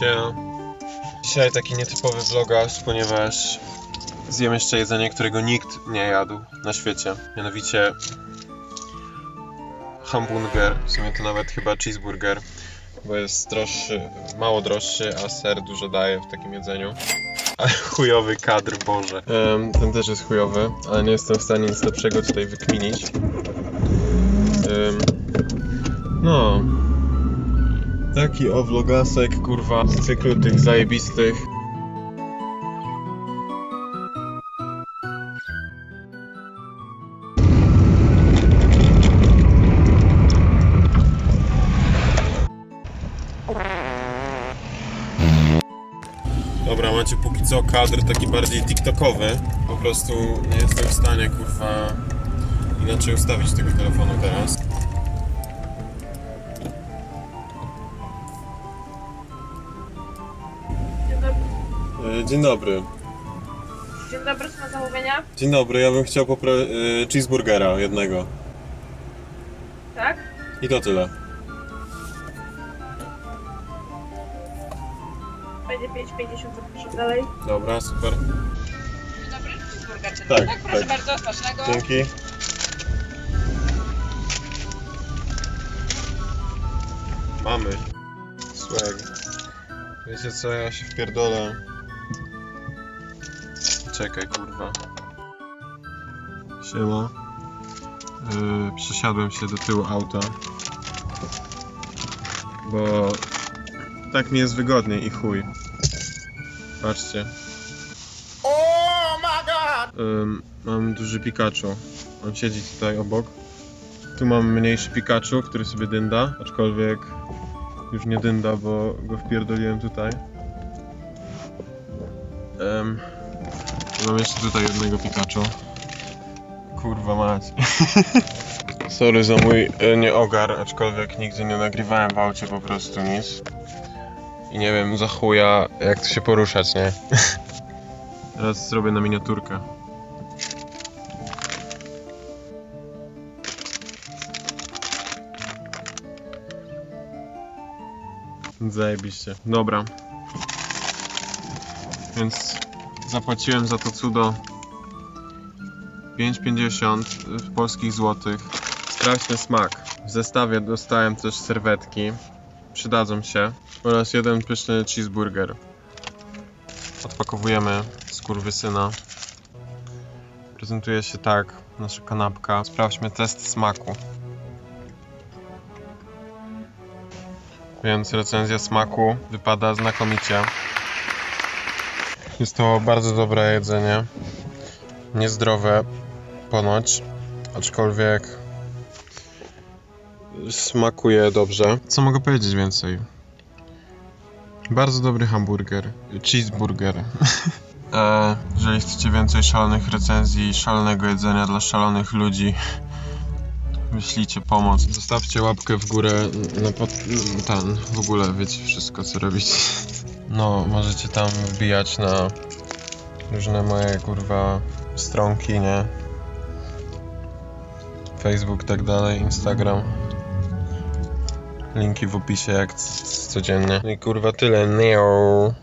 Siema. Dzisiaj taki nietypowy vlogarz, ponieważ zjem jeszcze jedzenie, którego nikt nie jadł na świecie. Mianowicie hamburger, w sumie to nawet chyba cheeseburger, bo jest droższy, mało droższy, a ser dużo daje w takim jedzeniu. Chujowy kadr, Boże. Em, ten też jest chujowy, ale nie jestem w stanie nic lepszego tutaj wykminić. Em, no, Taki o vlogasek, kurwa, z cyklu tych zajebistych. Dobra, macie póki co kadr taki bardziej tiktokowy. Po prostu nie jestem w stanie, kurwa, inaczej ustawić tego telefonu teraz. Dzień dobry. Dzień dobry, co ma zamówienia? Dzień dobry, ja bym chciał popro- e, cheeseburgera jednego. Tak? I to tyle. Będzie 5,50, zapraszam dalej. Dobra, super. Dzień dobry, cheeseburger czy Tak, tak? Proszę tak. bardzo, smacznego. Dzięki. Mamy. Swag. Wiecie co, ja się wpierdolę. Czekaj, kurwa. Siema. Yy, przesiadłem się do tyłu auta. Bo tak mi jest wygodniej i chuj. Patrzcie. Ym, mam duży Pikachu. On siedzi tutaj obok. Tu mam mniejszy Pikachu, który sobie dynda, aczkolwiek już nie dynda, bo go wpierdoliłem tutaj. Ym, mam jeszcze tutaj jednego Pikachu. Kurwa mać. Sorry za mój e, nieogar, aczkolwiek nigdy nie nagrywałem w aucie po prostu nic. I nie wiem za chuja jak tu się poruszać, nie? Teraz zrobię na miniaturkę. Zajebiście. Dobra. Więc zapłaciłem za to cudo 5,50 w polskich złotych. Sprawdźmy smak. W zestawie dostałem też serwetki. Przydadzą się. Oraz jeden pyszny cheeseburger. Odpakowujemy skurwysyna. Prezentuje się tak nasza kanapka. Sprawdźmy test smaku. Więc recenzja smaku wypada znakomicie. Jest to bardzo dobre jedzenie. Niezdrowe ponoć, aczkolwiek smakuje dobrze. Co mogę powiedzieć więcej? Bardzo dobry hamburger, cheeseburger. E, jeżeli chcecie więcej szalonych recenzji, szalonego jedzenia dla szalonych ludzi, wyślijcie pomoc. Zostawcie łapkę w górę na pod... ten, w ogóle wiecie wszystko co robić. No, możecie tam wbijać na różne moje kurwa stronki, nie? Facebook tak dalej, Instagram. Linki w opisie jak codziennie. No i kurwa tyle, neo.